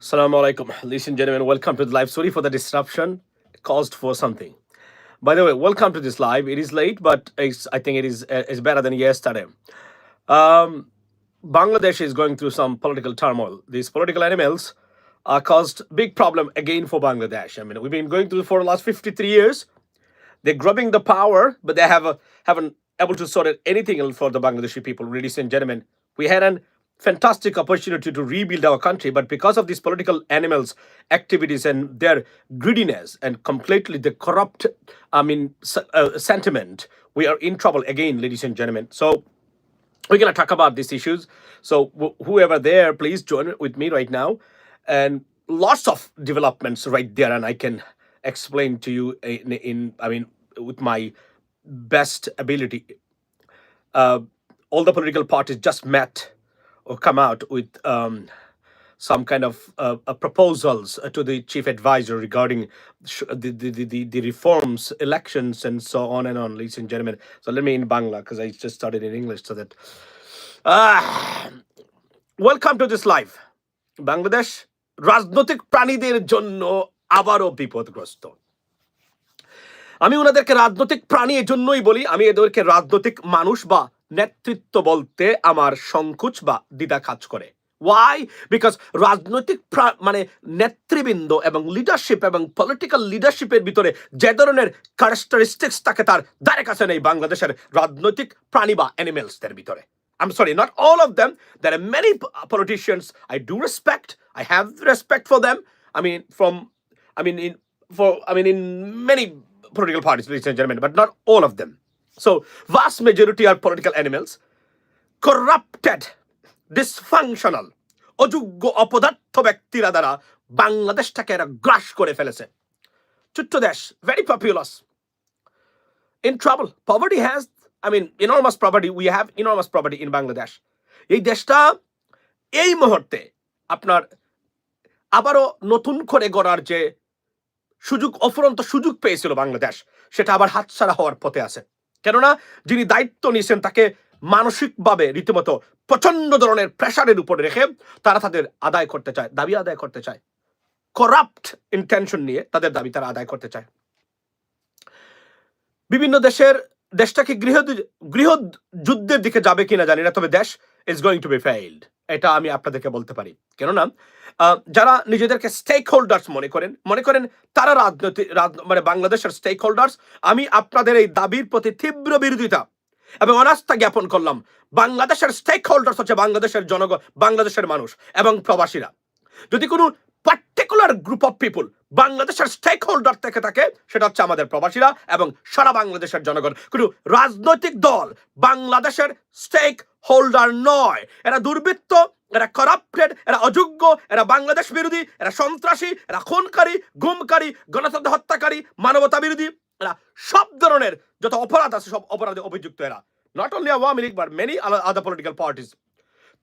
Assalamu alaikum. Ladies and gentlemen, welcome to the live. Sorry for the disruption caused for something. By the way, welcome to this live. It is late, but it's, I think it is uh, it's better than yesterday. Um, Bangladesh is going through some political turmoil. These political animals uh, caused big problem again for Bangladesh. I mean, we've been going through for the last 53 years. They're grabbing the power, but they have haven't able to sort out anything for the Bangladeshi people. Ladies and gentlemen, we had an fantastic opportunity to rebuild our country, but because of these political animals' activities and their greediness and completely the corrupt, I mean, uh, sentiment, we are in trouble again, ladies and gentlemen. So we're going to talk about these issues. So wh- whoever there, please join with me right now, and lots of developments right there, and I can explain to you in, in I mean, with my best ability. Uh, all the political parties just met or come out with um, some kind of uh, uh, proposals uh, to the chief advisor regarding sh- the, the, the, the the reforms, elections, and so on and on, ladies and gentlemen. So let me in Bangla because I just started in English so that. Ah, welcome to this live Bangladesh রাজনৈতিক প্রাণীদের জন্য আবারও বিপদগ্রস্ত আমি ওনাদেরকে রাজনৈতিক প্রাণী এজন্যই বলি আমি এদেরকে রাজনৈতিক মানুষ বা নেতৃত্ব বলতে আমার সংকোচ বা দ্বিধা কাজ করে ওয়াই বিকজ রাজনৈতিক মানে নেতৃবৃন্দ এবং লিডারশিপ এবং পলিটিক্যাল লিডারশিপের ভিতরে যে ধরনের ক্যারেক্টারিস্টিক্স থাকে তার দ্বারে কাছে নেই বাংলাদেশের রাজনৈতিক প্রাণী বা অ্যানিমেলসদের ভিতরে I'm sorry, not all of them. There are many politicians I do respect. I have respect for them. I mean, from, I mean, in for, I mean, in many political parties, ladies and gentlemen, but not all of them. So, vast majority are political animals, corrupted, dysfunctional, অযোগ্য অপদার্থ ব্যক্তিরা দ্বারা বাংলাদেশটাকে এরা গ্রাস করে ফেলেছে ছোট্ট দেশ very populous in trouble. Poverty has, I mean, enormous property. We have enormous property in Bangladesh. এই দেশটা এই মুহূর্তে আপনার আবারও নতুন করে গড়ার যে সুযোগ অফুরন্ত সুযোগ পেয়েছিল বাংলাদেশ সেটা আবার হাতছাড়া হওয়ার পথে আছে কেননা যিনি দায়িত্ব নিয়েছেন তাকে মানসিকভাবে রীতিমতো প্রচণ্ড ধরনের প্রেশারের উপরে রেখে তারা তাদের আদায় করতে চায়, দাবি আদায় করতে চায়। করাপ্ট ইন্টেনশন নিয়ে তাদের দাবি তারা আদায় করতে চায়। বিভিন্ন দেশের দেশটাকে গৃহ গৃহ যুদ্ধের দিকে যাবে কিনা জানি না, তবে দেশ is going to be failed এটা আমি আপনাদেরকে বলতে পারি। কেননা যারা নিজেদেরকে স্টেক হোল্ডার্স মনে করেন মনে করেন তারা রাজনৈতিক মানে বাংলাদেশের স্টেক হোল্ডার্স আমি আপনাদের এই দাবির প্রতি তীব্র বিরোধিতা এবং অনাস্থা জ্ঞাপন করলাম। বাংলাদেশের স্টেক হোল্ডার্স হচ্ছে বাংলাদেশের জনগণ বাংলাদেশের মানুষ এবং প্রবাসীরা। যদি কোনো পার্টিকুলার গ্রুপ অফ পিপুল বাংলাদেশের স্টেক হোল্ডার থেকে থাকে, সেটা হচ্ছে আমাদের প্রবাসীরা এবং সারা বাংলাদেশের জনগণ। কোনো রাজনৈতিক দল বাংলাদেশের স্টেক হোল্ডার নয়। এরা দুর্বৃত্ত, এরা করাপ্টেড এরা অযোগ্য, এরা বাংলাদেশ বিরোধী, এরা সন্ত্রাসী, এরা খুনকারী, গুমকারী, গণতন্ত্র হত্যাকারী, মানবতা বিরোধী, এরা সব ধরনের যত অপরাধ আছে, সব অপরাধে অভিযুক্ত এরা। Not only Awami League but many other political parties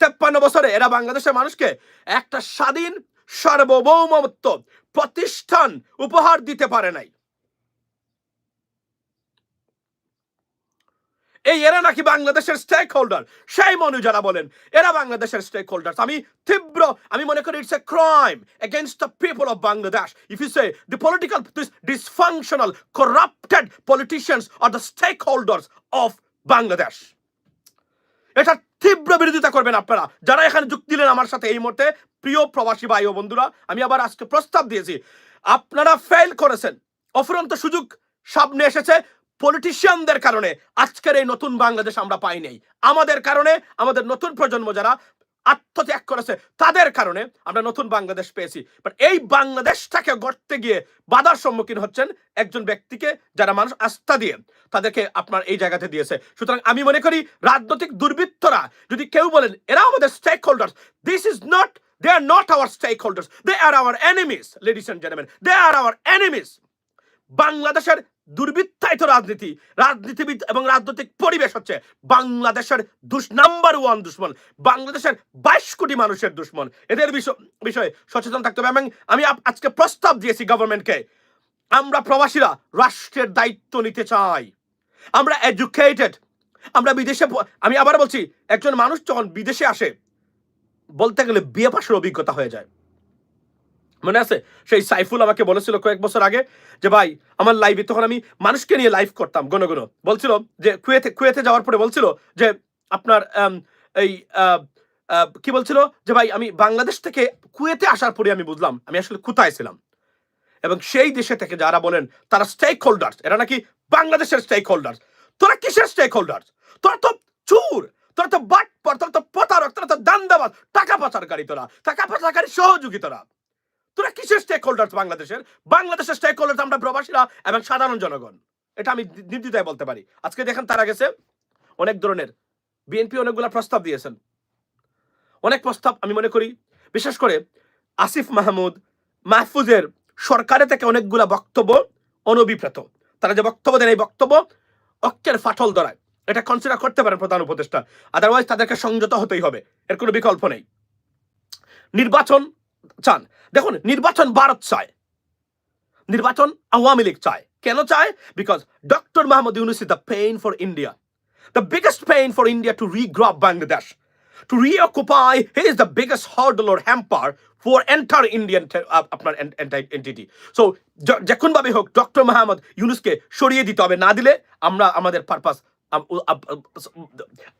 তেপ্পান্ন বছরে এরা বাংলাদেশের মানুষকে একটা স্বাধীন সার্বভৌমত্ব প্রতিষ্ঠান উপহার দিতে পারে নাই। এই এরা নাকি বাংলাদেশের স্টেক হোল্ডার সেই মনু যারা বলেন, এরা বাংলাদেশের স্টেক হোল্ডার আমি তীব্র, আমি মনে করি it's a crime against the people of Bangladesh if you say the political dysfunctional corrupted politicians are the stakeholders of Bangladesh এটা তীব্র বিরোধিতা করবেন আপনারা। যারা এখানে যুক্তি দিলেন আমার সাথে এই মুহূর্তে, প্রিয় প্রবাসী ভাই ও বন্ধুরা, আমি আবার আজকে প্রস্তাব দিয়েছি। আপনারা ফেল করেছেন। অফুরন্ত সুযোগ সামনে এসেছে পলিটিশিয়ানদের কারণে। আজকের এই নতুন বাংলাদেশ আমরা পাই নাই। আমাদের কারণে আমাদের নতুন প্রজন্ম যারা আত্মত্যাগ করেছে। তাদের কারণে আমরা নতুন বাংলাদেশ পেয়েছি। বাট এই বাংলাদেশটাকে গড়তে গিয়ে বাধার সম্মুখীন হচ্ছেন একজন ব্যক্তিকে যারা মানুষ আস্থা দিয়ে তাদেরকে আপনার এই জায়গাতে দিয়েছে। সুতরাং আমি মনে করি রাজনৈতিক দুর্বৃত্তরা, যদি কেউ বলেন এরা আমাদের stakeholder this is not they are not our stakeholders they are our enemies ladies and gentleman they are our enemies বাংলাদেশের দুর্বৃত্তায়িত রাজনীতি, রাজনীতিবিদ এবং রাজনৈতিক পরিবেশ হচ্ছে বাংলাদেশের দুষ নাম্বার ওয়ান দুশ্মন, বাংলাদেশের বাইশ কোটি মানুষের দুশ্মন। এদের বিষয়- সচেতন থাকতে হবে। এবং আমি আজকে প্রস্তাব দিয়েছি গভর্নমেন্টকে আমরা প্রবাসীরা রাষ্ট্রের দায়িত্ব নিতে চাই। আমরা এডুকেটেড আমরা বিদেশে আমি আবার বলছি, একজন মানুষ যখন বিদেশে আসে, বলতে গেলে বিয়ে পাশের অভিজ্ঞতা হয়ে যায়। মনে আছে? সেই সাইফুল আমাকে বলেছিল কয়েক বছর আগে যে, ভাই, আমার লাইভে তখন আমি মানুষকে নিয়ে লাইভ করতাম গণ গণ বলছিল যে, কুয়েতে কুয়েতে যাওয়ার পরে বলছিল যে, আপনার এই কি বলছিল? যে, ভাই, আমি বাংলাদেশ থেকে কুয়েতে আসার পরে আমি বুঝলাম, আমি আসলে কোথায় ছিলাম। এবং সেই দেশে থেকে যারা বলেন, তারা স্টেক হোল্ডার্স এরা নাকি বাংলাদেশের স্টেক হোল্ডার্স তোরা কিসের স্টেক হোল্ডার্স তোরা তো চুর, তোরা তো বাট তোরা তো প্রতারক, তোরা তো দান্দাবাজ, টাকা পাচারকারী তোরা, টাকা পাচারকারী সহযোগী তোরা। তোরা কিসের স্টেক হোল্ডার্স বাংলাদেশের? বাংলাদেশের স্টেক হোল্ডার্স আমরা প্রবাসীরা এবং সাধারণ জনগণ। এটা আমি নির্দ্বিধায় বলতে পারি। আজকে দেখেন তারা গেছে, অনেক ধরনের। বিএনপি অনেকগুলা প্রস্তাব দিয়েছেন। অনেক প্রস্তাব আমি মনে করি, বিশেষ করে আসিফ মাহমুদ মাহফুজের সরকারে থেকে অনেকগুলা বক্তব্য অনভিপ্রেত। তারা যে বক্তব্য দেন, এই বক্তব্য অক্ষের ফাটল ধরায়। এটা কনসিডার করতে পারেন প্রধান উপদেষ্টা। আদারওয়াইজ তাদেরকে সংযত হতেই হবে। এর কোনো বিকল্প নেই। নির্বাচন চান। দেখুন, নির্বাচন ভারত চায়। নির্বাচন আওয়ামী লীগ চায়। কেন চায়? Because doctor Mahmud Yunus is the pain for India the biggest pain for India to regrow up Bangladesh he is the biggest hurdle or hamper for entire Indian te- আপ- আপনার এন্টিটি সো যখন ভাবে হোক doctor Mahmud ইউনুসকে সরিয়ে দিতে হবে, না দিলে আমরা আমাদের পারপাস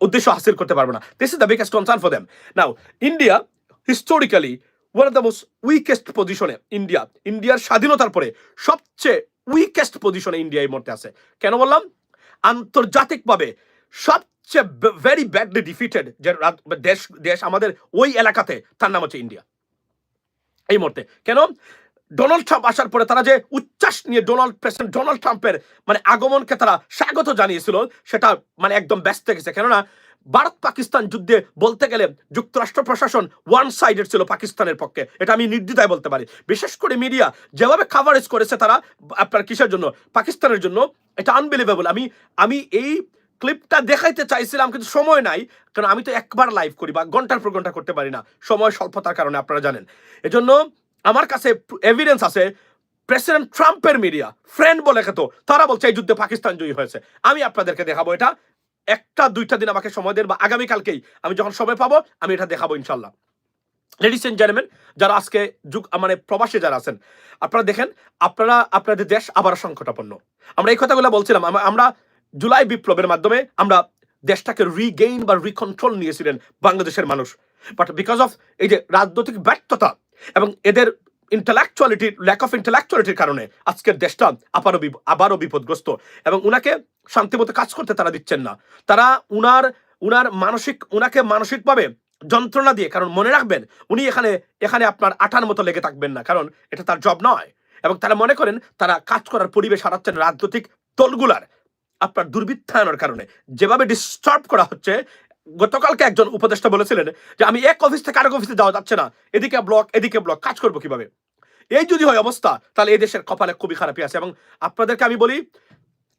উদ্দেশ্য হাসিল করতে পারব না। This is the biggest concern for them now India historically one of the most weakest পজিশনে ইন্ডিয়া ইন্ডিয়ার স্বাধীনতার পরে সবচেয়ে উইকেস্ট পজিশনে ইন্ডিয়া এই মুহূর্তে আছে। কেন বললাম? আন্তর্জাতিকভাবে সবচেয়ে ভেরি ব্যাডলি ডিফিটেড যে দেশ দেশ আমাদের ওই এলাকাতে, তার নাম হচ্ছে ইন্ডিয়া এই মুহূর্তে। কেন? ডোনাল্ড ট্রাম্প আসার পরে তারা যে উচ্ছ্বাস নিয়ে ডোনাল্ড, প্রেসিডেন্ট ডোনাল্ড ট্রাম্পের মানে আগমনকে তারা স্বাগত জানিয়েছিল, সেটা মানে একদম ব্যস্ত গেছে। কেননা ভারত পাকিস্তান যুদ্ধে বলতে গেলে যুক্তরাষ্ট্র প্রশাসন ওয়ান সাইডেড ছিল পাকিস্তানের পক্ষে। এটা আমি নির্দ্বিধায় বলতে পারি। বিশেষ করে মিডিয়া যেভাবে কাভারেজ করেছে তারা, আপনার কিসের জন্য? পাকিস্তানের জন্য। এটা আনবিলিভেবল আমি আমি এই ক্লিপটা দেখাইতে চাইছিলাম, কিন্তু সময় নাই, কারণ আমি তো একবার লাইভ করি বা ঘণ্টার পর ঘণ্টা করতে পারি না। সময় স্বল্পতার কারণে আপনারা জানেন। এজন্য আমার কাছে এভিডেন্স আছে প্রেসিডেন্ট ট্রাম্পের মিডিয়া ফ্রেন্ড বলে খেতো তারা বলছে এই যুদ্ধে পাকিস্তান জয়ী হয়েছে। আমি আপনাদেরকে দেখাবো এটা। একটা, দুইটা দিন আমাকে সময় দেন বা আগামীকালকেই আমি যখন সময় পাবো, আমি এটা দেখাবো ইনশাল্লাহ লেডিস এন্ড জেন্টলম্যান যারা আজকে যুগ মানে প্রবাসী যারা আছেন, আপনারা দেখেন, আপনারা, আপনাদের দেশ আবার সংকটাপন্ন। আমরা এই কথাগুলো বলছিলাম আমরা জুলাই বিপ্লবের মাধ্যমে আমরা দেশটাকে রিগেইন বা রিকন্ট্রোল নিয়েছিলেন বাংলাদেশের মানুষ। বাট বিকজ অফ এই যে রাজনৈতিক ব্যর্থতা এবং এদের ইন্টালেকচুয়ালিটির ল্যাক অফ ইন্টালেকচুয়ালিটির কারণে আজকের দেশটা আবারও আবারও বিপদগ্রস্ত এবং উনাকে শান্তিমতো কাজ করতে তারা দিচ্ছেন না। তারা উনার উনার মানসিক, উনাকে মানসিকভাবে যন্ত্রণা দিয়ে, কারণ মনে রাখবেন, উনি এখানে এখানে আপনার আঠার মতো লেগে থাকবেন না, কারণ এটা তার জব নয়। এবং তারা মনে করেন, তারা কাজ করার পরিবেশ হারাচ্ছেন রাজনৈতিক দলগুলার, আপনার দুর্বৃত্তায়নের কারণে। যেভাবে ডিস্টার্ব করা হচ্ছে গতকালকে একজন উপদেষ্টা বলেছিলেন যে আমি এক অফিস থেকে আরেক অফিসে যাওয়া যাচ্ছে না। এদিকে ব্লক এদিকে ব্লক কাজ করব কীভাবে? এই যদি হয় অবস্থা, তাহলে এই দেশের কপালে খুবই খারাপই আছে এবং আপনাদেরকে আমি বলি,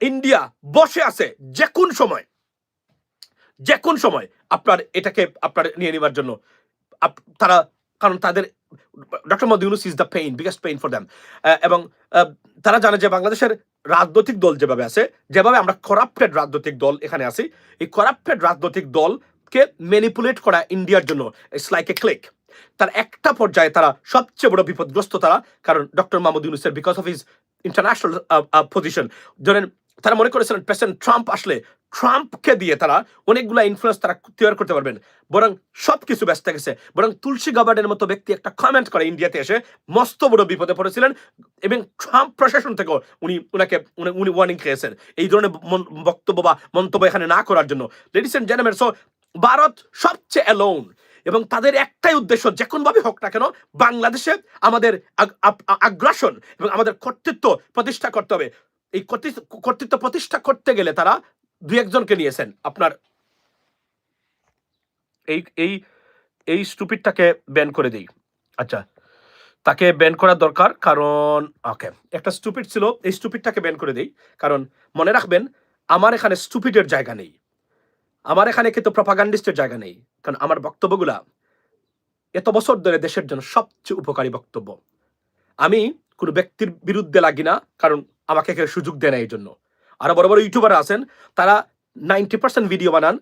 ইন্ডিয়া বসে আছে যে কোন সময় যে কোন সময় আপনার এটাকে আপনার নিয়ে নেবার জন্য। তারা কারণ তাদের doctor Mohammad Yunus is the pain biggest pain for them এবং তারা জানে যে বাংলাদেশের রাজনৈতিক দল যেভাবে আছে, যেভাবে আমরা করাপ্টেড রাজনৈতিক দল এখানে আছি, এই করাপ্টেড রাজনৈতিক দলকে ম্যানিপুলেট করা ইন্ডিয়ার জন্য ইটস লাইক এ ক্লিক তার একটা পর্যায়ে তারা সবচেয়ে বড় বিপদগ্রস্ত তারা, কারণ ডক্টর মাহমুদ ইউনুসের because of his international position ধরেন, তারা মনে করেছিলেন প্রেসিডেন্ট ট্রাম্প আসলে ট্রাম্পকে দিয়ে তারা অনেকগুলা ইনফ্লুয়েন্স তারা তৈরি করতে পারবেন। বরং সব কিছু ব্যস্ত গেছে। বরং তুলসী গাবার্ডের মতো ব্যক্তি একটা কমেন্ট করে ইন্ডিয়াতে এসে মস্ত বড় বিপদে পড়েছিলেন এবং ট্রাম্প প্রশাসন থেকেও উনি উনাকে উনি- ওয়ার্নিং খেয়েছেন এই ধরনের বক্তব্য বা মন্তব্য এখানে না করার জন্য। Ladies and gentleman so Bharat সবচেয়ে অ্যালোন এবং তাদের একটাই উদ্দেশ্য যে কোনোভাবে হোক না কেন বাংলাদেশে আমাদের আগ্রাসন এবং আমাদের কর্তৃত্ব প্রতিষ্ঠা করতে হবে। এই কর্তৃত্ব প্রতিষ্ঠা করতে গেলে তারা দুই একজনকে নিয়েছেন আপনার। এই এই এই স্টুপিডটাকে ব্যান করে দিই। আচ্ছা তাকে ব্যান করা দরকার কারণ ওকে একটা স্টুপিড ছিল, এই স্টুপিডটাকে ব্যান করে দিই। কারণ, মনে রাখবেন, আমার এখানে স্টুপিডের জায়গা নেই। আমার এখানে কিন্তু প্রপাগান্ডিস্টের জায়গা নেই। কারণ, আমার বক্তব্যগুলা এত বছর ধরে দেশের জন্য সবচেয়ে উপকারী বক্তব্য। আমি কোনো ব্যক্তির বিরুদ্ধে লাগি না, কারণ, আমাকে কেউ সুযোগ দেয় না এই জন্য। আরও বড় বড় ইউটিউবার আছেন, তারা নাইনটি পার্সেন্ট ভিডিও বানান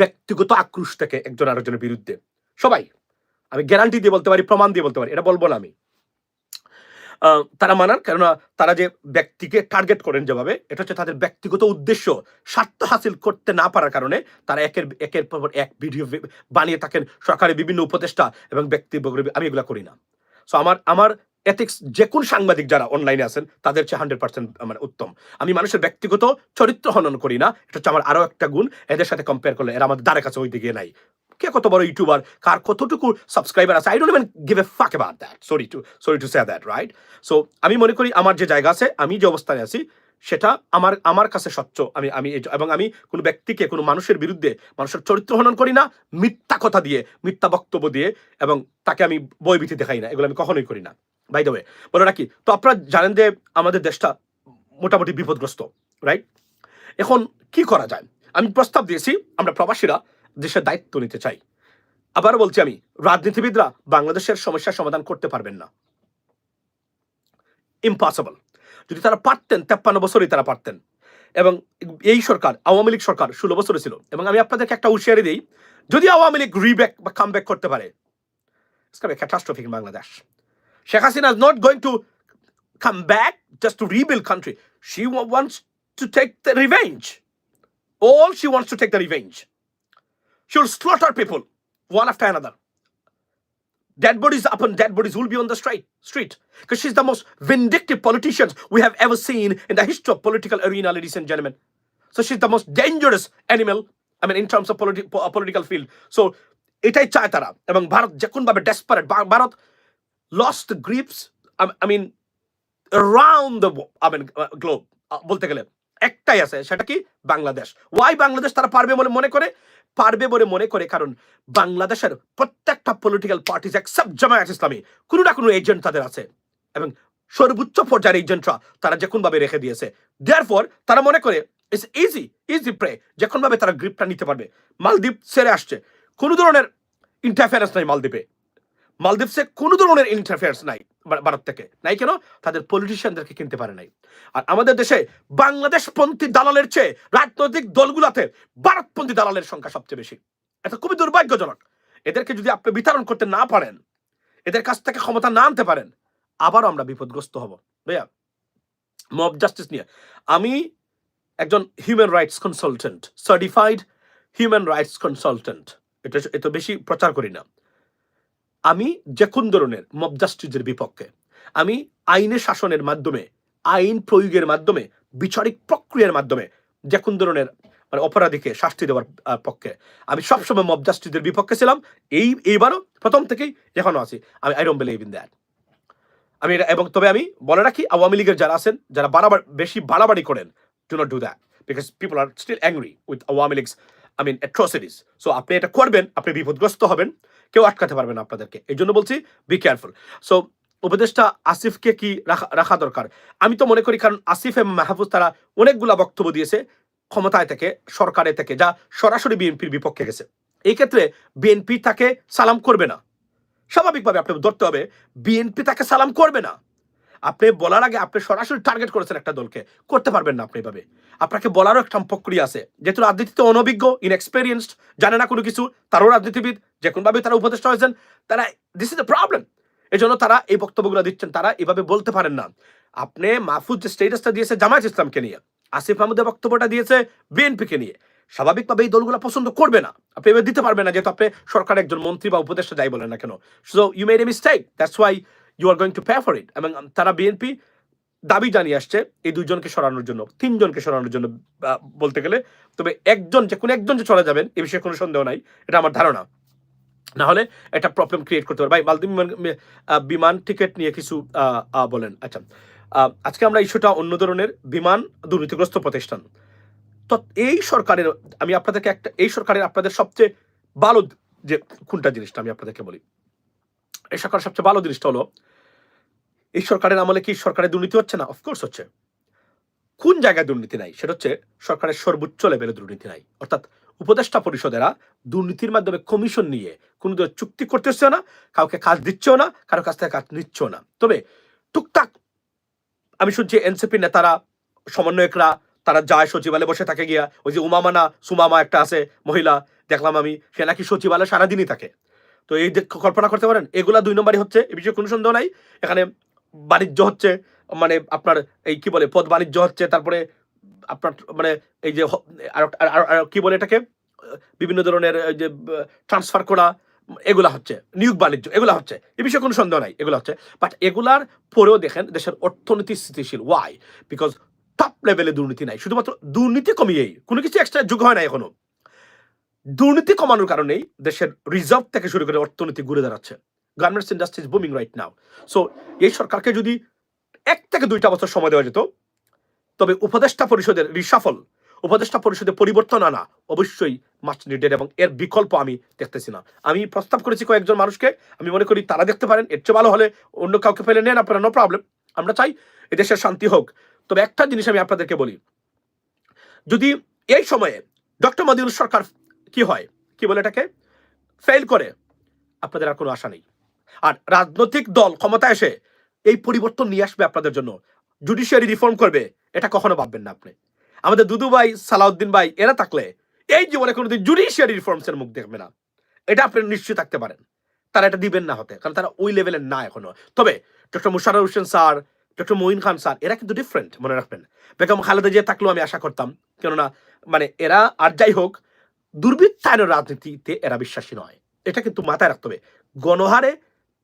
ব্যক্তিগত আক্রোশ থেকে একজন আরেকজনের বিরুদ্ধে। সবাই, আমি গ্যারান্টি দিয়ে বলতে পারি, প্রমাণ দিয়ে বলতে পারি, এটা বলব না আমি। তারা মানান, কেননা তারা যে ব্যক্তিকে টার্গেট করেন যেভাবে, এটা হচ্ছে তাদের ব্যক্তিগত উদ্দেশ্য, স্বার্থ হাসিল করতে না পারার কারণে তারা একের একের পর এক ভিডিও বানিয়ে থাকেন সরকারের বিভিন্ন উপদেষ্টা এবং ব্যক্তি আমি এগুলো করি না। সো আমার আমার এথিক্স যে কোন সাংবাদিক যারা অনলাইনে আছেন, তাদের চেয়ে হান্ড্রেড পার্সেন্ট মানে উত্তম। আমি মানুষের ব্যক্তিগত চরিত্র হনন করি না, এটা হচ্ছে আমার আরও একটা গুণ, এদের সাথে কম্পেয়ার করলে এরা আমাদের দ্বারে কাছে ওই দিকে নাই। কে কত বড় ইউটিউবার কার কতটুকু সাবস্ক্রাইবার আছে I don't even give a fuck about that sorry to sorry to say that right so আমি মনে করি আমার যে জায়গা আছে, আমি যে অবস্থানে আছি, সেটা আমার আমার কাছে স্বচ্ছ। আমি আমি এবং আমি কোনো ব্যক্তিকে, কোনো মানুষের বিরুদ্ধে মানুষের চরিত্র হনন করি না, মিথ্যা কথা দিয়ে, মিথ্যা বক্তব্য দিয়ে, এবং তাকে আমি বইবিথি দেখাই না, এগুলো আমি কখনোই করি না। বাই দ্য ওয়ে বলে রাখি, তো আপনারা জানেন যে আমাদের দেশটা মোটামুটি বিপদগ্রস্ত রাইট এখন কি করা যায়? আমি প্রস্তাব দিয়েছি, আমরা প্রবাসীরা দেশের দায়িত্ব নিতে চাই। আবার বলছি আমি, রাজনীতিবিদরা বাংলাদেশের সমস্যার সমাধান করতে পারবেন না। ইম্পসিবল যদি তারা পারতেন, তেপ্পান্ন বছরই তারা পারতেন। এবং এই সরকার, আওয়ামী লীগ সরকার ষোলো বছরে ছিল। এবং আমি আপনাদেরকে একটা হুঁশিয়ারি দিই, যদি আওয়ামী লীগ রিব্যাক বা কামব্যাক করতে পারে catastrophic Bangladesh Sheikh Hasina is not going to come back just to rebuild country. She wa- wants to take the revenge. All she wants to take the revenge. She will slaughter people one after another. Dead bodies upon dead bodies will be on the street. Street because she's the most vindictive politician we have ever seen in the history of political arena, ladies and gentlemen. So she's the most dangerous animal. I mean, in terms of politi- po- uh, political field. So এটাই চায় তারা এবং ভারত যে কোনভাবে desperate Bharat lost the grips I, I mean around the wo- I mean uh, globe uh, বলতে গেলে একটাই আছে সেটা কি? বাংলাদেশ। ওয়াই বাংলাদেশ তারা পারবে বলে মনে করে? পারবে বলে মনে করে কারণ বাংলাদেশের প্রত্যেকটা পলিটিক্যাল পার্টিজ এক্সেপ্ট জামায়াত ইসলামী কোনো না কোনো এজেন্ট তাদের আছে এবং সর্বোচ্চ পর্যায়ের এজেন্টরা তারা যে কোনভাবে রেখে দিয়েছে। দেয়ার ফর তারা মনে করে ইটস ইজি ইজি প্রে যে কোনভাবে তারা গ্রিপটা নিতে পারবে। মালদ্বীপ সেরে আসছে। কোনো ধরনের ইন্টারফারেন্স নাই মালদ্বীপে। মালদ্বীপসে কোনো ধরনের ইন্টারফেয়ার্স নাই ভারত থেকে। নাই কেন? তাদের পলিটিশিয়ানদেরকে কিনতে পারে নাই। আর আমাদের দেশে বাংলাদেশপন্থী দালালের চেয়ে রাজনৈতিক দলগুলাতে ভারতপন্থী দালালের সংখ্যা সবচেয়ে বেশি। এটা খুবই দুর্ভাগ্যজনক। এদেরকে যদি আপনি বিতরণ করতে না পারেন, এদের কাছ থেকে ক্ষমতা না আনতে পারেন, আবারও আমরা বিপদগ্রস্ত হব। ভাইয়া মব জাস্টিস নিয়ে। আমি একজন human rights consultant certified human rights consultant এটা এত বেশি প্রচার করি না। আমি যে কোন ধরনের মব জাস্টিসের বিপক্ষে, আমি আইনে শাসনের মাধ্যমে, আইন প্রয়োগের মাধ্যমে, বিচারিক প্রক্রিয়ার মাধ্যমে যে কোন ধরনের মানে অপরাধীকে শাস্তি দেওয়ার পক্ষে, আমি সবসময় মব জাস্টিসের বিপক্ষে ছিলাম। এই, এইবারও প্রথম থেকেই এখনও আছি। আমি I don't believe in that আমি এটা, এবং তবে আমি বলে রাখি, আওয়ামী লীগের যারা আছেন, যারা বাড়াবাড়ি বেশি বাড়াবাড়ি করেন do not do that because people are still angry with Awami League's I mean atrocities so আপনি এটা করবেন, আপনি বিপদগ্রস্ত হবেন। কেউ আটকাতে পারবে না আপনাদেরকে। এই জন্য বলছি বি কেয়ারফুল সো উপদেষ্টা আসিফকে কি রাখা রাখা দরকার? আমি তো মনে করি, কারণ আসিফ এবং মাহফুজ তারা অনেকগুলা বক্তব্য দিয়েছে ক্ষমতায় থেকে, সরকারে থেকে, যা সরাসরি বিএনপির বিপক্ষে গেছে। এই ক্ষেত্রে বিএনপি তাকে সালাম করবে না। স্বাভাবিকভাবে আপনি ধরতে হবে, বিএনপি তাকে সালাম করবে না। আপনি বলার আগে আপনি সরাসরি টার্গেট করেছেন একটা দলকে। করতে পারবেন না আপনি এভাবে। আপনাকে বলারও একটা প্রক্রিয়া আছে। যেহেতু রাজনীতিতে অনভিজ্ঞ ইনএক্সপেরিয়েন্সড জানে না কোনো কিছু, তারও রাজনীতিবিদ যে কোনোভাবে তারা উপদেষ্টা হয়েছেন, তারা দিস ইজ দ্য প্রবলেম এই জন্য তারা এই বক্তব্যগুলো দিচ্ছেন, তারা এভাবে বলতে পারেন না। আপনি মাহফুজ যে স্টেটাসটা দিয়েছে জামায়াত ইসলামকে নিয়ে, আসিফ মাহমুদের বক্তব্যটা দিয়েছে বিএনপিকে নিয়ে স্বাভাবিকভাবে এই দলগুলো পছন্দ করবে না। আপনি এবার দিতে পারবেন না, যেহেতু আপনি সরকার একজন মন্ত্রী বা উপদেষ্টা, যাই বলেন না কেন। So you made a mistake that's why you are going to pay for it এবং তারা বিএনপি দাবি জানিয়ে আসছে এই দুইজনকে সরানোর জন্য, তিনজনকে সরানোর জন্য বলতে গেলে। তবে একজন যে, কোনো একজন যে চলে যাবেন, এ বিষয়ে কোনো সন্দেহ নাই, এটা আমার ধারণা। না হলে একটা প্রবলেম ক্রিয়েট করতে পারে। ভাই, মালদ্বীপ বিমান- টিকিট নিয়ে কিছু বলেন। আচ্ছা আজকে আমরা ইস্যুটা অন্য ধরনের বিমান দুর্নীতিগ্রস্ত প্রতিষ্ঠান। তো এই সরকারের, আমি আপনাদেরকে একটা, এই সরকারের আপনাদের সবচেয়ে ভালো যে, কোনটা জিনিসটা আমি আপনাদেরকে বলি। এই সরকারের সবচেয়ে ভালো জিনিসটা হলো, এই সরকারের আমলে কি সরকারের দুর্নীতি হচ্ছে না? অফকোর্স হচ্ছে। কোন জায়গায় দুর্নীতি নাই? সেটা হচ্ছে সরকারের সর্বোচ্চ লেভেলে দুর্নীতি নাই। অর্থাৎ উপদেষ্টা পরিষদেরা দুর্নীতির মাধ্যমে কমিশন নিয়ে কোনো চুক্তি করতেছেও না, কাউকে কাজ দিচ্ছেও না, কারও কাছ থেকে কাজ নিচ্ছেও না। তবে টুকটাক আমি শুনছি এনসিপি নেতারা, সমন্বয়করা, তারা যায় সচিবালয়ে বসে থাকে গিয়া, ওই যে উমামানা, সুমামা একটা আছে, মহিলা, দেখলাম আমি, সে নাকি সচিবালয়ে সারাদিনই থাকে। তো এই যে কল্পনা করতে পারেন, এগুলা দুই নম্বরই হচ্ছে, এ বিষয়ে কোনো সন্দেহ নাই। এখানে বাণিজ্য হচ্ছে মানে আপনার এই কি বলে, পদ বাণিজ্য হচ্ছে, তারপরে আপনার মানে এই যে কি বলে এটাকে? বিভিন্ন ধরনের যে ট্রান্সফার করা, এগুলা হচ্ছে, নিয়োগ বাণিজ্য, এগুলা হচ্ছে। এ বিষয়ে কোনো সন্দেহ নাই, এগুলো হচ্ছে। বাট এগুলার পরেও দেখেন, দেশের অর্থনীতি স্থিতিশীল। ওয়াই বিকজ টপ লেভেলে দুর্নীতি নাই, শুধুমাত্র দুর্নীতি কমিয়েই। কোনো কিছু এক্সট্রা যোগ হয় না এখনও। দুর্নীতি কমানোর কারণেই দেশের রিজার্ভ থেকে শুরু করে অর্থনীতি ঘুরে দাঁড়াচ্ছে। Garments industry is booming right now so এই সরকারকে যদি এক থেকে দুইটা বছর সময় দেওয়া যেত, তবে উপদেষ্টা পরিষদের রিসাফল, উপদেষ্টা পরিষদে পরিবর্তন আনা অবশ্যই মাস্ট নিডেড এবং এর বিকল্প আমি দেখতেছি না। আমি প্রস্তাব করেছি কয়েকজন মানুষকে, আমি মনে করি তারা দেখতে পারেন, এর চেয়ে ভালো হলে অন্য কাউকে ফেলে নেন, আপনারা নো প্রবলেম আমরা চাই এদেশের শান্তি হোক। তবে একটা জিনিস আমি আপনাদেরকে বলি, যদি এই সময়ে ডক্টর মদিউল সরকার কি হয়? কি বলে এটাকে? ফেল করে। আপনাদের আর কোনো আশা নেই। আর রাজনৈতিক দল ক্ষমতায় এসে এই পরিবর্তন নিয়ে আসবে আপনাদের জন্য। জুডিশিয়ারি রিফর্ম করবে, এটা কখনো ভাববেন না আপনি। আমাদের দুদু ভাই, সালাউদ্দিন ভাই, এরা থাকলে এই জীবনে কোনোদিন জুডিশিয়ারি রিফর্মস এর মুখ দেখবে না। এটা আপনি নিশ্চয় থাকতে পারেন। তারা এটা দিবেন না হতে, কারণ তারা ওই লেভেলের না এখনও। তবে doctor Musharraf Hossain sir doctor Moin Khan sir এরা কিন্তু ডিফারেন্ট মনে রাখবেন। বেগম খালেদা জিয়া থাকলেও আমি আশা করতাম। কেননা মানে এরা আর যাই হোক দুর্বৃত্তায়নের রাজনীতিতে এরা বিশ্বাসী নয়। এটা কিন্তু মাথায় রাখতে হবে। গণহারে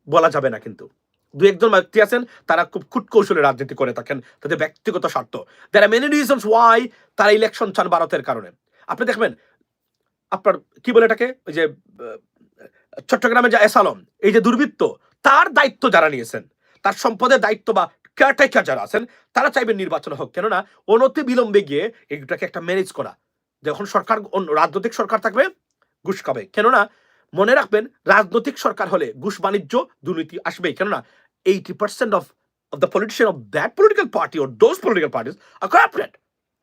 বলা যাবে না কিন্তু। দু একজন ব্যক্তি আছেন, তারা খুব কূটকৌশলে রাজনীতি করে থাকেন তাদের ব্যক্তিগত স্বার্থ। There are many reasons why তারা ইলেকশন চান ভারতের কারণে। আপনি দেখবেন, আপনার কি বলে এটাকে? ওই যে চট্টগ্রামে যে এসালম, এই যে দুর্বৃত্ত, তার দায়িত্ব যারা নিয়েছেন, তার সম্পদের দায়িত্ব বা কেয়ারটেকার যারা আছেন, তারা চাইবেন নির্বাচন হোক। কেননা অনতি বিলম্বে গিয়ে এটাকে একটা ম্যানেজ করা। যখন সরকার রাজনৈতিক সরকার থাকবে ঘুষ খাবে কেননা মনে রাখবেন রাজনৈতিক সরকার হলে ঘুষ বাণিজ্য দুর্নীতি আসবেই কেননা eighty percent of of the politician of that political party or those political parties are corrupted.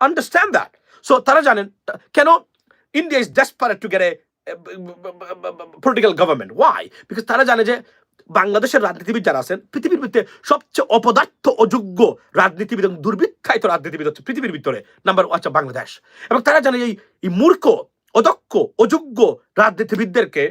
Understand that. So তা- কেন India is desperate to get a, a b- b- b- political government. Why? Because তারা জানে যে বাংলাদেশের রাজনীতিবিদ যারা আছেন, পৃথিবীর ভিতরে সবচেয়ে অপদার্থ অযোগ্য রাজনীতিবিদ এবং দুর্বৃত্তায়িত রাজনীতিবিদ হচ্ছে পৃথিবীর ভিতরে নাম্বার আচ্ছা বাংলাদেশ। এবং তারা জানে এই মূর্খ, অদক্ষ, অযোগ্য রাজনীতিবিদদেরকে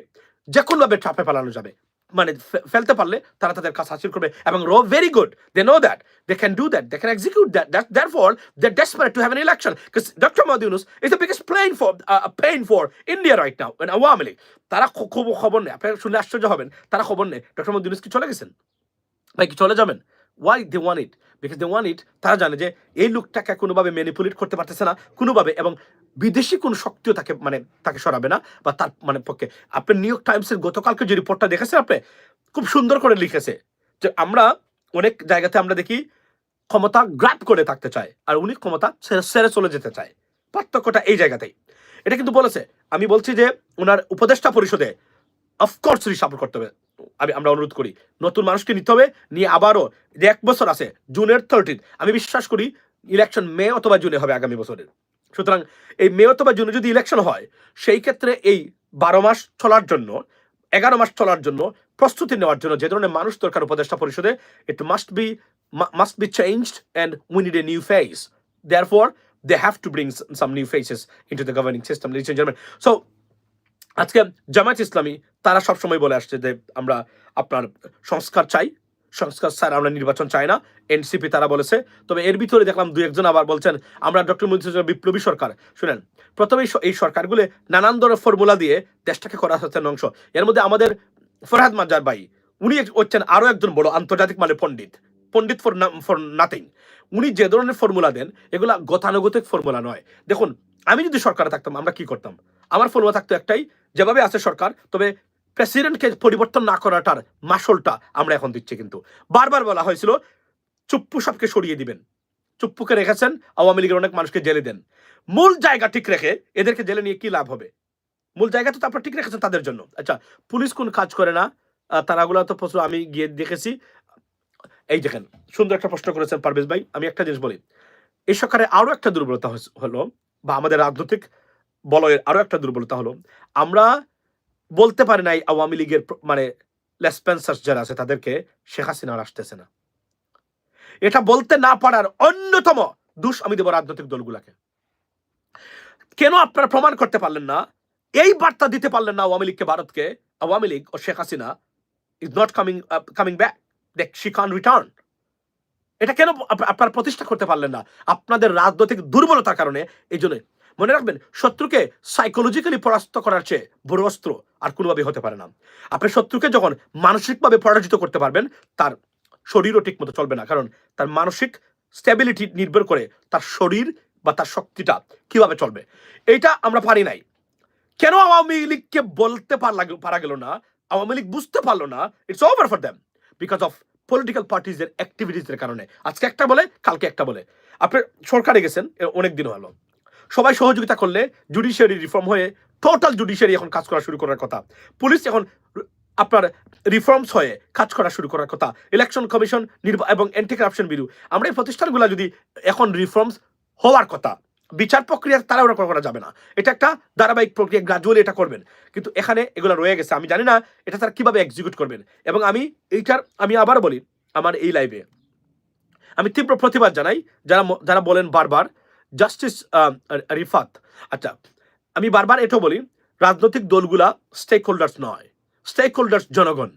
যে কোনোভাবে চাপে ফেলানো যাবে। মানে ফেলতে পারলে তারা তাদের কাজ হাসিল করবে এবং rho very good they know that they can do that they can execute that therefore they desperate to have an election because doctor Mohammad Yunus is the biggest pain for pain for India right now and Awami League তারা খুব খবর নেই, আপনারা শুনে আশ্চর্য হবেন, তারা খবর নেই ডক্টর মোহাম্মদ কি চলে গেছেন? ভাই, কি চলে যাবেন? Why they want it because they want it তারা জানে যে এই লোকটাকে কোনোভাবে ম্যানিপুলেট করতে পারতেছে না, কোনোভাবে এবং বিদেশি কোনো শক্তিও তাকে মানে তাকে সরাবে না বা তার মানে পক্ষে। আপনি নিউ ইয়র্ক টাইমসের গতকালকে যে রিপোর্টটা দেখেছেন আপনি? খুব সুন্দর করে লিখেছে যে আমরা অনেক জায়গাতে আমরা দেখি ক্ষমতা গ্র্যাপ করে থাকতে চায় আর উনি ক্ষমতা সেরে চলে যেতে চায়। পার্থক্যটা এই জায়গাতেই। এটা কিন্তু বলেছে। আমি বলছি যে ওনার উপদেষ্টা পরিষদে অফকোর্স রিসাপোর্ট করতে হবে। আমি, আমরা অনুরোধ করি, নতুন মানুষকে নিতে হবে, নিয়ে আবারও, যে এক বছর আছে, জুনের থার্টিন আমি বিশ্বাস করি ইলেকশন মে অথবা জুনে হবে আগামী বছরের। সুতরাং এই মে অথবা জুনে যদি ইলেকশন হয়, সেই ক্ষেত্রে এই বারো মাস চলার জন্য, এগারো মাস চলার জন্য প্রস্তুতি নেওয়ার জন্য যে ধরনের মানুষ দরকার উপদেষ্টা পরিষদে it must be must be changed and we need a new face therefore they have to bring some new faces to the governing system so আজকে জামায়াত ইসলামী, তারা সবসময় বলে আসছে যে আমরা আপনার সংস্কার চাই। সংস্কার স্যার আমরা নির্বাচন চাই না। এনসিপি তারা বলেছে। তবে এর ভিতরে দেখলাম দু একজন আবার বলছেন, আমরা ডক্টর মুজিব বিপ্লবী সরকার। শুনেন প্রথমেই স- এই সরকারগুলো নানান ধরনের ফর্মুলা দিয়ে দেশটাকে করা হচ্ছে অংশ এর মধ্যে আমাদের ফরহাদ মাজার ভাই, উনি হচ্ছেন আরও একজন বড় আন্তর্জাতিক মানে পণ্ডিত। Pundit for for nothing. উনি যে ধরনের ফর্মুলা দেন, এগুলা গতানুগতিক ফর্মুলা নয়। দেখুন, আমি যদি সরকারে থাকতাম, আমরা কি করতাম? আমার ফর্মুলা থাকতো একটাই, যেভাবে আছে সরকার, তবে প্রেসিডেন্টকে পরিবর্তন না করাটার মাসলটা আমরা এখন দিচ্ছি কিন্তু। বারবার বলা হয়েছিল, চুপ্পু সবকে সরিয়ে দিবেন। চুপ্পুকে রেখেছেন, আওয়ামী লীগের অনেক মানুষকে জেলে দেন। মূল জায়গা ঠিক রেখে এদেরকে জেলে নিয়ে কি লাভ হবে? মূল জায়গা তো আপনারা ঠিক রেখেছেন তাদের জন্য। আচ্ছা পুলিশ কোন কাজ করে না? তারাগুলো তো প্রচুর, আমি গিয়ে দেখেছি। এই দেখেন, সুন্দর একটা প্রশ্ন করেছেন পারভেজ ভাই। আমি একটা জিনিস বলি। এই সরকারের আরও একটা দুর্বলতা হলো বা আমাদের রাজনৈতিক বলয়ের আরও একটা দুর্বলতা হলো, আমরা বলতে পারি নাই আওয়ামী লীগের মানে লেসপেন্সার্স যারা আছে তাদেরকে শেখ হাসিনা আসতেছে না। এটা বলতে না পারার অন্যতম দোষ আমি দেব রাজনৈতিক দলগুলাকে। কেন আপনারা প্রমাণ করতে পারলেন না? এই বার্তা দিতে পারলেন না আওয়ামী লীগকে, ভারতকে, আওয়ামী লীগ ও Sheikh Hasina is not coming coming back দেখ শি কান রিটার্ন এটা কেন আপ- আপনারা প্রতিষ্ঠা করতে পারলেন না? আপনাদের রাজনৈতিক দুর্বলতার কারণে, এই জন্য মনে রাখবেন, শত্রুকে সাইকোলজিক্যালি পরাস্ত করার চেয়ে বড় অস্ত্র আর কোনোভাবে হতে পারে না। আপনি শত্রুকে যখন মানসিকভাবে পরাজিত করতে পারবেন, তার শরীরও ঠিকমতো চলবে না। কারণ তার মানসিক স্টেবিলিটি নির্ভর করে তার শরীর বা তার শক্তিটা কীভাবে চলবে। এইটা আমরা পারি নাই। কেন আওয়ামী লীগকে বলতে পারা গেল না? আওয়ামী লীগ বুঝতে পারল না। It's over for them because of political পার্টিজের অ্যাক্টিভিটিসের কারণে। আজকে একটা বলে, কালকে একটা বলে। আপনি সরকারে গেছেন অনেক দিন হলো। সবাই সহযোগিতা করলে জুডিশিয়ারি রিফর্ম হয়ে টোটাল জুডিশিয়ারি এখন কাজ করা শুরু করার কথা। পুলিশ এখন আপনার রিফর্মস হয়ে কাজ করা শুরু করার কথা। ইলেকশন কমিশন নির্বা এবং অ্যান্টি কারাপশন বিরু আমরা এই প্রতিষ্ঠানগুলো যদি এখন রিফর্মস হওয়ার কথা, বিচার প্রক্রিয়া তারা ওরা করা যাবে না। এটা একটা ধারাবাহিক প্রক্রিয়া গ্রাজুয়ালি এটা করবেন। কিন্তু এখানে এগুলো রয়ে গেছে। আমি জানি না এটা তারা কীভাবে এক্সিকিউট করবেন। এবং আমি এইটার আমি আবার বলি, আমার এই লাইভে আমি তীব্র প্রতিবাদ জানাই। যারা যারা বলেন বারবার জাস্টিস রিফাত আচ্ছা আমি বারবার এটাও বলি, রাজনৈতিক দলগুলা স্টেক হোল্ডার্স নয় স্টেক হোল্ডার্স জনগণ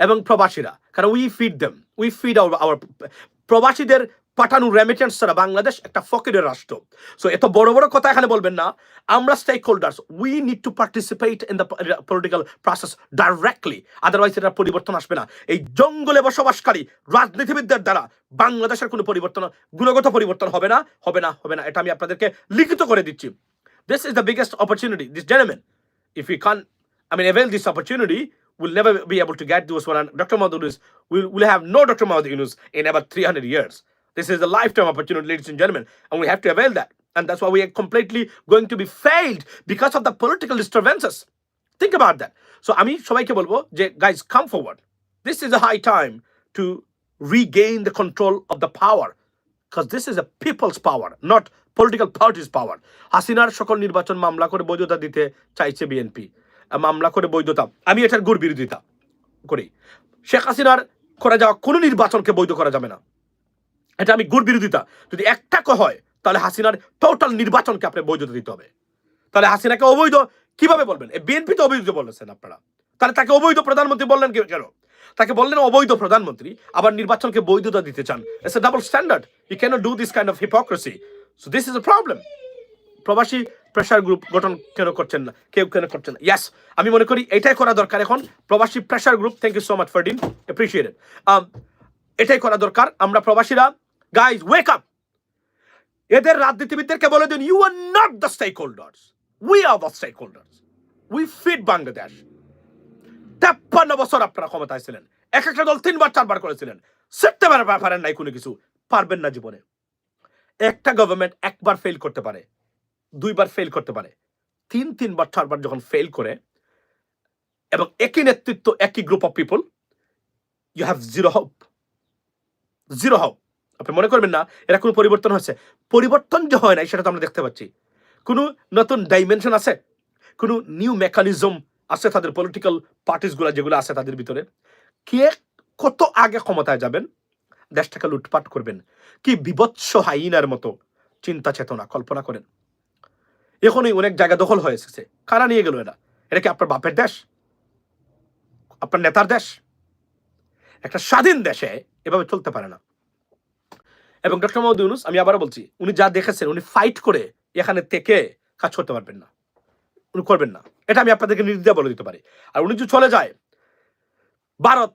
এবং প্রবাসীরা, কারণ we feed them we feed our প্রবাসীদের পাঠানো রেমিটেন্স ছাড়া বাংলাদেশ একটা ফকিরের রাষ্ট্র সো এত বড় বড় কথা এখানে বলবেন না আমরা stakeholders we need to participate in the political process directly otherwise এটা পরিবর্তন আসবে না এই জঙ্গলে বসবাসকারী রাজনীতিবিদদের দ্বারা বাংলাদেশের কোনো পরিবর্তন গুণগত পরিবর্তন হবে না হবে না হবে না এটা আমি আপনাদেরকে লিখিত করে দিচ্ছি this is the biggest opportunity this gentleman if we can't, I mean, avail this opportunity, we'll never be able to get those one. And Dr. Mahmoud Yunus, we'll, we'll have no. Mahmoud Yunus in about 300 years. This is a lifetime opportunity, ladies and gentlemen, and we have to avail that. And that's why we are completely going to be failed because of the political disturbances. Think about that. So, বলব যে guys, come forward. This is a high time to regain the control of the power. because this is a people's power, not political parties' power. হাসিনার সকল নির্বাচন মামলা করে বৈধতা দিতে চাইছে বিএনপি মামলা করে বৈধতা আমি এটার গুড় বিরোধিতা করি শেখ হাসিনার করে যাওয়া কোনো নির্বাচনকে বৈধ করা যাবে না এটা আমি গুড় বিরোধিতা। যদি একটা হয়, তাহলে হাসিনার টোটাল নির্বাচনকে আপনি বৈধতা দিতে হবে। তাহলে হাসিনাকে অবৈধ কীভাবে বলবেন? বিএনপি তো অবৈধ বলেছেন আপনারা। তাহলে তাকে অবৈধ প্রধানমন্ত্রী বললেন কেন? তাকে বললেন অবৈধ প্রধানমন্ত্রী, আবার নির্বাচনকে বৈধতা দিতে চান। It's a double standard you can do this kind of hypocrisy so this is a problem প্রবাসী প্রেশার গ্রুপ গঠন কেন করছেন না? কেউ কেন করছেন না? ইয়াস আমি মনে করি এটাই করা দরকার এখন। প্রবাসী pressure group thank you so much for dean appreciated এটাই করা দরকার। আমরা প্রবাসীরা গাইজ ওয়েক আপ এদের রাজনীতিবিদদেরকে বলে দিন you are not the stakeholders we are the stakeholders we fit Bangladesh তেপ্পান্ন বছর আপনারা ক্ষমতায় ছিলেন। এক একটা দল তিনবার, চারবার করেছিলেন। পারে- পারেন নাই কোনো কিছু। পারবেন না জীবনে। একটা গভর্নমেন্ট একবার ফেল করতে পারে, দুইবার ফেল করতে পারে। তিন, তিনবার, চারবার যখন ফেল করে, এবং একই নেতৃত্ব, একই group of people you have zero hope zero hope আপনি মনে করবেন না, এরা কোনো পরিবর্তন হচ্ছে পরিবর্তন যে হয় নাই, সেটা তো আমরা দেখতে পাচ্ছি। কোনো নতুন ডাইমেনশন আছে? কোনো নিউ মেকানিজম আছে তাদের পলিটিক্যাল পার্টিসগুলো যেগুলো আছে তাদের ভিতরে? কে কত আগে ক্ষমতায় যাবেন? দেশটাকে লুটপাট করবেন। কি বিভৎস হাইনার মতো চিন্তা চেতনা, কল্পনা করেন। এখনই অনেক জায়গা দখল হয়ে এসেছে। কারা নিয়ে গেল এরা? এটা কি আপনার বাপের দেশ? আপনার নেতার দেশ? একটা স্বাধীন দেশে এভাবে চলতে পারে না। এবং ডক্টর মোহাম্মদ ইউনুস আমি আবারও বলছি, উনি যা দেখেছেন, উনি ফাইট করে এখানে থেকে কাজ করতে পারবেন না। উনি করবেন না। এটা আমি আপনাদেরকে নির্দ্বিধা বলে দিতে পারি। আর উনি যদি চলে যায়, ভারত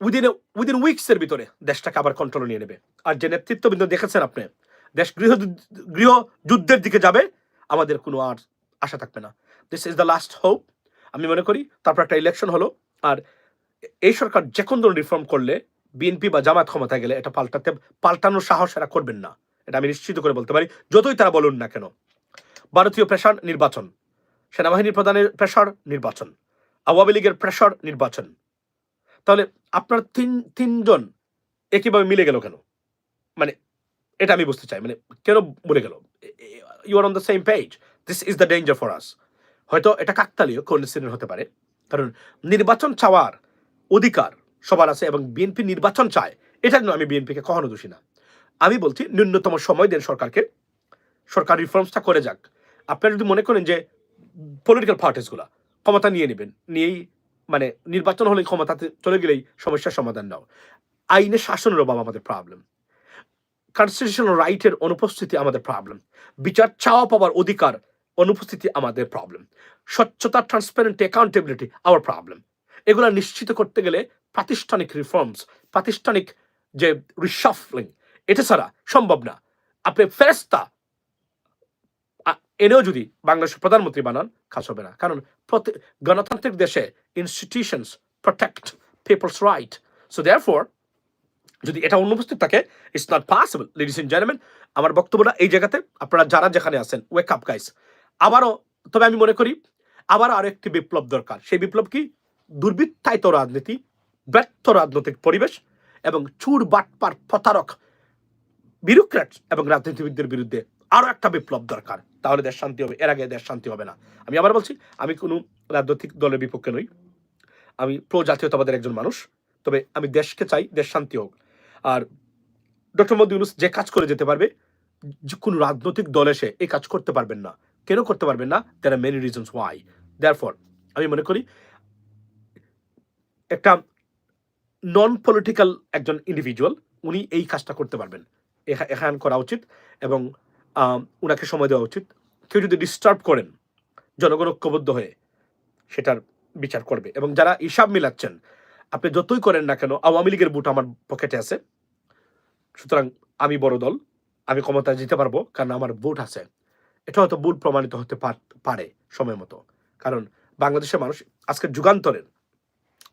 উইদিন উইদিন উইকসের ভিতরে দেশটাকে আবার কন্ট্রোল নিয়ে নেবে। আর যে নেতৃত্ববৃন্দ দেখেছেন আপনি, দেশ গৃহ গৃহ যুদ্ধের দিকে যাবে, আমাদের কোনো আর আশা থাকবে না। This is the last hope আমি মনে করি, তারপর একটা ইলেকশন হলো। আর এই সরকার যে কোনো ধরনের রিফর্ম করলে বিএনপি বা জামাত ক্ষমতা গেলে এটা পাল্টাতে, পাল্টানোর সাহস এরা করবেন না। এটা আমি নিশ্চিত করে বলতে পারি, যতই তারা বলুন না কেন। ভারতীয় প্রেশার নির্বাচন। সেনাবাহিনীর প্রধানের প্রেশার নির্বাচন। আওয়ামী লীগের প্রেশার নির্বাচন। তাহলে আপনার তিন, তিনজন একইভাবে মিলে গেল কেন? মানে এটা আমি বুঝতে চাই মানে কেন বলে গেল? You are on the same page this is the danger for us হয়তো এটা কাকতালীয় কোনসিডেন্ট হতে পারে। কারণ নির্বাচন চাওয়ার অধিকার সবার আছে এবং বিএনপি নির্বাচন চায়, এটার জন্য আমি বিএনপিকে কখনো দোষী না। আমি বলছি, ন্যূনতম সময় দেন সরকারকে। সরকার রিফর্মসটা করে যাক। আপনারা যদি মনে করেন যে পলিটিক্যাল পার্টিসগুলা ক্ষমতা নিয়ে নেবেন, নিয়েই মানে নির্বাচন হলে ক্ষমতাতে চলে গেলেই সমস্যার সমাধান নাও। আইনের শাসনের অভাব আমাদের প্রবলেম কনস্টিটিউশনাল রাইটের অনুপস্থিতি আমাদের প্রবলেম বিচার চাওয়া পাওয়ার অধিকার অনুপস্থিতি আমাদের প্রবলেম স্বচ্ছতা ট্রান্সপারেন্ট অ্যাকাউন্টেবিলিটি আওয়ার প্রবলেম এগুলো নিশ্চিত করতে গেলে প্রাতিষ্ঠানিক রিফর্মস প্রাতিষ্ঠানিক যে রিসাফলিং এটা ছাড়া সম্ভব না। আপনি ফেরেস্তা এনেও যদি বাংলাদেশের প্রধানমন্ত্রী বানান, কাজ হবে না। কারণ গণতান্ত্রিক দেশে institutions protect people's right so therefore যদি এটা অনুপস্থিত থাকে it's not possible ladies in gentleman আমার বক্তব্যটা এই জায়গাতে, আপনারা যারা যেখানে আছেন ওয়েক আপ গাইস আবারও, তবে আমি মনে করি আবার আরও একটি বিপ্লব দরকার। সেই বিপ্লব কি? দুর্বৃত্তায়িত রাজনীতি ব্যর্থ রাজনৈতিক পরিবেশ এবং চুর, বাটপার, প্রতারক, বিরোক্রেট এবং রাজনীতিবিদদের বিরুদ্ধে আরও একটা বিপ্লব দরকার। তাহলে দেশ শান্তি হবে, এর আগে দেশ শান্তি হবে না। আমি আবার বলছি, আমি কোনো রাজনৈতিক দলের বিপক্ষে নই। আমি প্রো জাতীয়তাবাদের একজন মানুষ, তবে আমি দেশকে চাই, দেশ শান্তি হোক। আর ডক্টর মোদী ইউনুস যে কাজ করে যেতে পারবে কোনো রাজনৈতিক দল এসে এই কাজ করতে পারবেন না। কেন করতে পারবেন না? There are many reasons why therefore আমি মনে করি, একটা নন পলিটিক্যাল একজন ইন্ডিভিজুয়াল উনি এই কাজটা করতে পারবেন। এখা- এখান করা উচিত এবং উনাকে সময় দেওয়া উচিত। কেউ যদি ডিস্টার্ব করেন, জনগণ ঐক্যবদ্ধ হয়ে সেটার বিচার করবে এবং যারা হিসাব মিলাচ্ছেন, আপনি যতই করেন না কেন, আওয়ামী লীগের বুট আমার পকেটে আছে। সুতরাং আমি বড় দল, আমি ক্ষমতায় যেতে পারব কারণ আমার ভোট আছে। এটা হয়তো ভুল প্রমাণিত হতে পারে সময় মতো। কারণ বাংলাদেশের মানুষ আজকে যুগান্তরের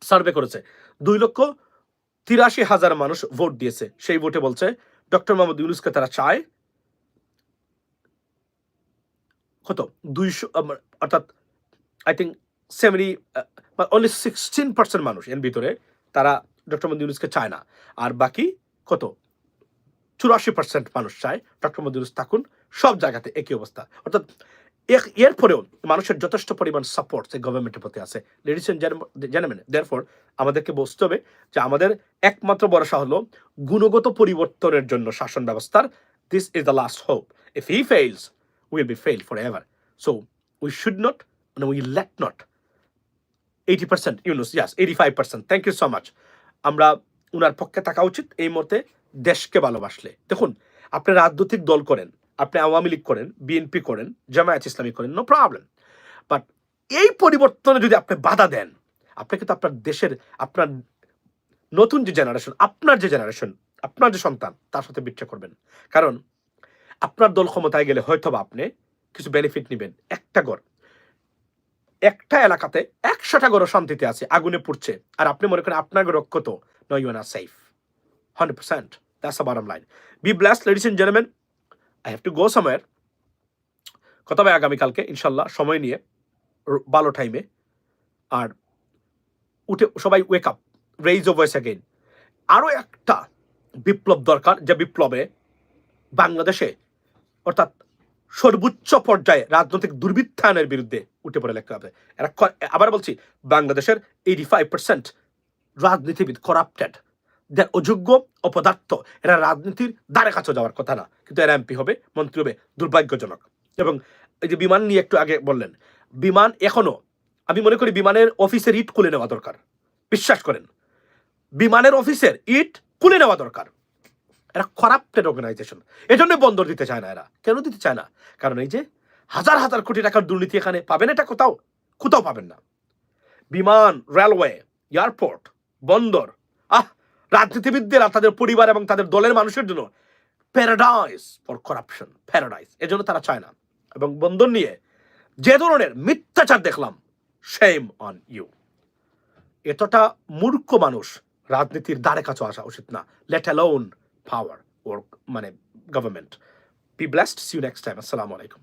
সার্ভে করেছে। দুই লক্ষ তিরাশি হাজার মানুষ ভোট দিয়েছে। সেই ভোটে বলছে, ডক্টর মোহাম্মদ ইউনুসকে তারা চায় কত? দুইশো অর্থাৎ I think seventy only sixteen percent মানুষ এর ভিতরে তারা ডক্টর মোহাম্মদ ইউনুসকে চায় না। আর বাকি কত? চুরাশি পার্সেন্ট মানুষ চায় ডক্টর মোহাম্মদ ইউনুস থাকুন, সব জায়গাতে একই অবস্থা। অর্থাৎ এরপরেও মানুষের যথেষ্ট পরিমাণ সাপোর্ট সেই গভর্নমেন্টের প্রতি আছে। লেডিস এন্ড জেন্টলম্যান দেয়ারফর আমাদেরকে বুঝতে হবে যে আমাদের একমাত্র ভরসা হলো গুণগত পরিবর্তনের জন্য শাসন ব্যবস্থার। This is the last hope if he fails will be fail forever so we should not মানে we let not eighty percent Yunus yes eighty five percent thank you so much আমরা উনার পক্ষে থাকা উচিত এই মুহূর্তে দেশকে ভালোবাসলে। দেখুন আপনি রাজনৈতিক দল করেন আপনি আওয়ামী লীগ করেন, বিএনপি করেন, জামায়াত ইসলামী করেন নো প্রবলেম বাট এই পরিবর্তনে যদি আপনি বাধা দেন, আপনি কিন্তু আপনার দেশের, আপনার নতুন যে জেনারেশন আপনার যে জেনারেশন আপনার যে সন্তান, তার সাথে বিচ্ছা করবেন। কারণ আপনার দল ক্ষমতায় গেলে হয়তো বা আপনি কিছু বেনিফিট নেবেন। একটা গড় একটা এলাকাতে একশোটা গড় শান্তিতে আছে, আগুনে পুড়ছে। আর আপনি মনে করেন আপনার গড় অক্ষত no you are safe hundred percent that's a bottom line be blessed ladies and gentleman I have to go somewhere কথা হবে আগামীকালকে ইনশাল্লাহ সময় নিয়ে ভালো টাইমে আর উঠে, সবাই wake up raise your voice again আরও একটা বিপ্লব দরকার, যে বিপ্লবে বাংলাদেশে, অর্থাৎ সর্বোচ্চ পর্যায়ে রাজনৈতিক দুর্বৃত্তায়নের বিরুদ্ধে উঠে পড়ে লেখা হবে। আবার বলছি, বাংলাদেশের এইটি ফাইভ পার্সেন্ট রাজনীতিবিদ করাপ্টেড অযোগ্য অপদার্থ, এরা রাজনীতির দ্বারে কাছে যাওয়ার কথা না। কিন্তু এরা এমপি হবে, মন্ত্রী হবে, দুর্ভাগ্যজনক। এবং এই যে বিমান নিয়ে একটু আগে বললেন, বিমান এখনও, আমি মনে করি বিমানের অফিসের ইট খুলে নেওয়া দরকার। বিশ্বাস করেন, বিমানের অফিসের ইট খুলে নেওয়া দরকার। এরা করাপ্টেড অর্গানাইজেশন এজন্য বন্দর দিতে চায় না এরা। কেন দিতে চায় না? কারণ এই যে হাজার হাজার কোটি টাকার দুর্নীতি এখানে পাবেন, এটা কোথাও কোথাও পাবেন না। বিমান রেলওয়ে এয়ারপোর্ট বন্দর রাজনীতিবিদদের আর তাদের পরিবার এবং তাদের দলের মানুষের জন্য প্যারাডাইস ফর করাপশন প্যারাডাইস এজন্য তারা চায় না। এবং বন্দর নিয়ে যে ধরনের মিথ্যাচার দেখলাম সেম অন ইউ এতটা মূর্খ মানুষ রাজনীতির দ্বারে কাছে আসা উচিত না। লেট অ্যালোন পাওয়ার ওর মানে government be blessed see you next time আসসালামু আলাইকুম।